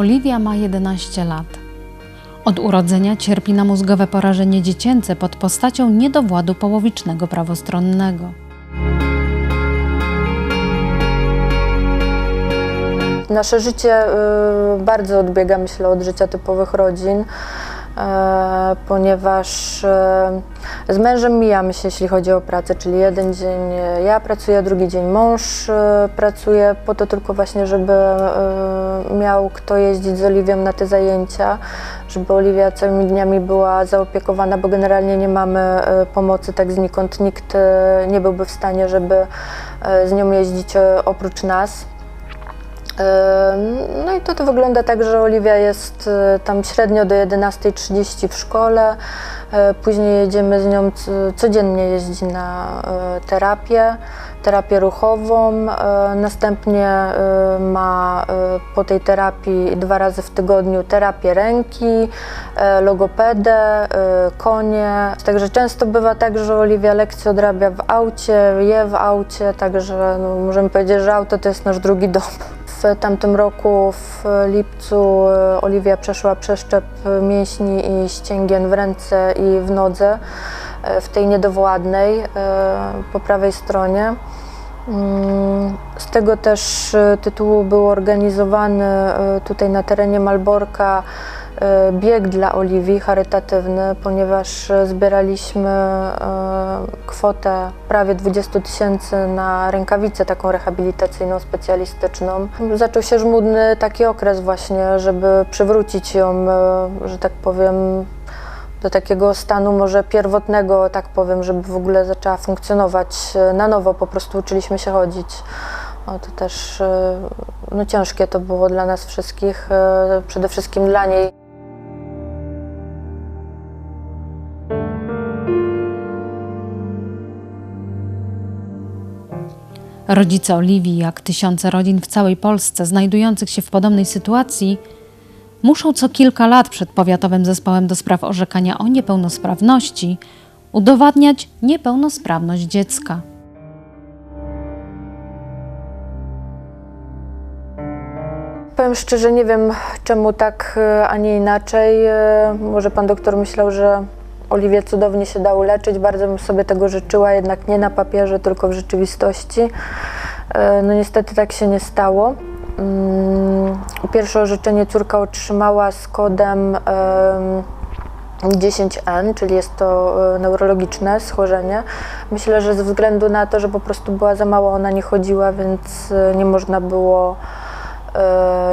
Oliwia ma 11 lat. Od urodzenia cierpi na mózgowe porażenie dziecięce pod postacią niedowładu połowicznego prawostronnego. Nasze życie y, bardzo odbiega, myślę, od życia typowych rodzin, e, ponieważ e, z mężem mijamy się, jeśli chodzi o pracę, czyli jeden dzień ja pracuję, drugi dzień mąż e, pracuje, po to tylko właśnie, żeby e, miał kto jeździć z Oliwią na te zajęcia, żeby Oliwia całymi dniami była zaopiekowana, bo generalnie nie mamy e, pomocy tak znikąd, nikt e, nie byłby w stanie, żeby e, z nią jeździć e, oprócz nas. No i to, to wygląda tak, że Oliwia jest y, tam średnio do 11.30 w szkole. y, Później jedziemy z nią, codziennie jeździ na y, terapię, terapię ruchową. Następnie ma po tej terapii dwa razy w tygodniu terapię ręki, logopedę, konie. Także często bywa tak, że Oliwia lekcje odrabia w aucie, je w aucie, także no, możemy powiedzieć, że auto to jest nasz drugi dom. W tamtym roku w lipcu e, Oliwia przeszła przeszczep mięśni i ścięgien w ręce i w nodze, e, w tej niedowładnej e, po prawej stronie. Mm, Z tego też tytułu był organizowany tutaj na terenie Malborka bieg dla Oliwii charytatywny, ponieważ e, zbieraliśmy e, kwotę prawie 20 tysięcy na rękawicę taką rehabilitacyjną, specjalistyczną. Zaczął się żmudny taki okres właśnie, żeby przywrócić ją, e, że tak powiem, do takiego stanu może pierwotnego, tak powiem, żeby w ogóle zaczęła funkcjonować e, na nowo, po prostu uczyliśmy się chodzić. O, to też e, no, ciężkie to było dla nas wszystkich, e, przede wszystkim dla niej. Rodzice Oliwii, jak tysiące rodzin w całej Polsce znajdujących się w podobnej sytuacji, muszą co kilka lat przed Powiatowym Zespołem do Spraw Orzekania o Niepełnosprawności udowadniać niepełnosprawność dziecka. Powiem szczerze, nie wiem czemu tak, e, a nie inaczej. E, Może pan doktor myślał, że Oliwie cudownie się da uleczyć. Bardzo bym sobie tego życzyła, jednak nie na papierze, tylko w rzeczywistości. E, No niestety tak się nie stało. Mm, Pierwsze orzeczenie córka otrzymała z kodem em, 10N, czyli jest to e, neurologiczne schorzenie. Myślę, że ze względu na to, że po prostu była za mało, ona nie chodziła, więc e, nie można było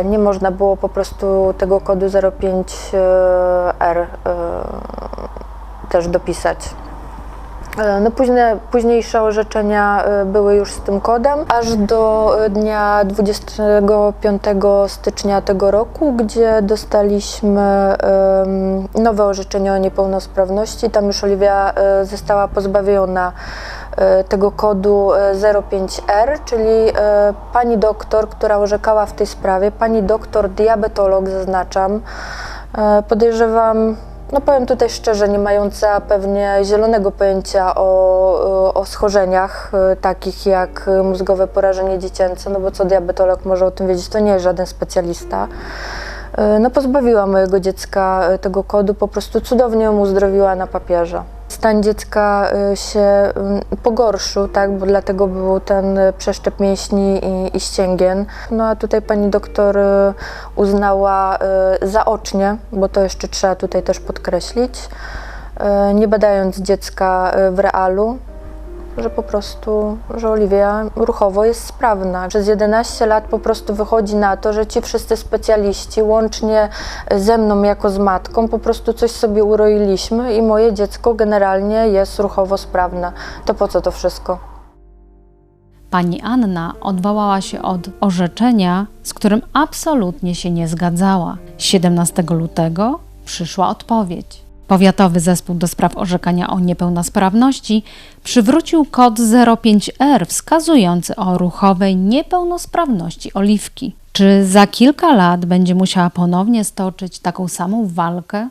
nie można było po prostu tego kodu 05R e, też dopisać. E, No późne, późniejsze orzeczenia e, były już z tym kodem, aż do e, dnia 25 stycznia tego roku, gdzie dostaliśmy nowe orzeczenie o niepełnosprawności. Tam już Oliwia została pozbawiona tego kodu e, 05R, czyli pani doktor, która orzekała w tej sprawie, pani doktor diabetolog zaznaczam, podejrzewam no powiem tutaj szczerze, nie mająca pewnie zielonego pojęcia o, o schorzeniach e, takich jak mózgowe porażenie dziecięce, no bo co diabetolog może o tym wiedzieć, to nie jest żaden specjalista. E, No pozbawiła mojego dziecka e, tego kodu, po prostu cudownie ją uzdrowiła na papierze. Stan dziecka e, się mm, pogorszył, tak, bo dlatego był ten przeszczep mięśni i, i ścięgien. No a tutaj pani doktor e, uznała zaocznie, bo to jeszcze trzeba tutaj też podkreślić, nie badając dziecka w realu, że po prostu, że Oliwia ruchowo jest sprawna. Przez 11 lat po prostu wychodzi na to, że ci wszyscy specjaliści, łącznie ze mną jako z matką, po prostu coś sobie uroiliśmy i moje dziecko generalnie jest ruchowo sprawne. To po co to wszystko? Pani Anna odwołała się od orzeczenia, z którym absolutnie się nie zgadzała. 17 lutego przyszła odpowiedź. Powiatowy Zespół do Spraw Orzekania o Niepełnosprawności przywrócił kod 05R wskazujący o ruchowej niepełnosprawności Oliwki. Czy za kilka lat będzie musiała ponownie stoczyć taką samą walkę?